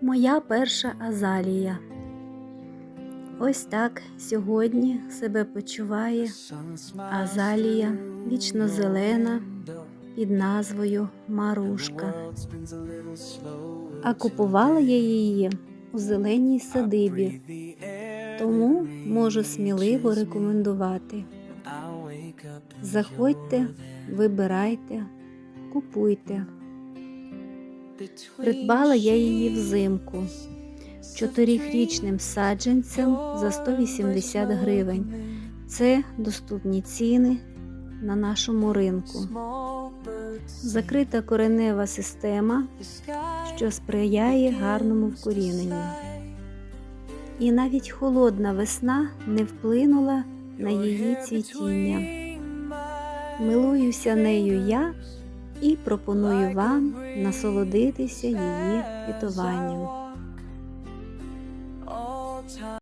Моя перша азалія. Ось так сьогодні себе почуває азалія вічно зелена під назвою Марушка. А купувала я її у зеленій садибі, тому можу сміливо рекомендувати. Заходьте, вибирайте, купуйте. Придбала я її взимку чотирирічним саджанцем за 180 гривень. Це доступні ціни на нашому ринку. Закрита коренева система, що сприяє гарному вкоріненню. І навіть холодна весна не вплинула на її цвітіння. Милуюся нею я і пропоную вам насолодитися її квітуванням.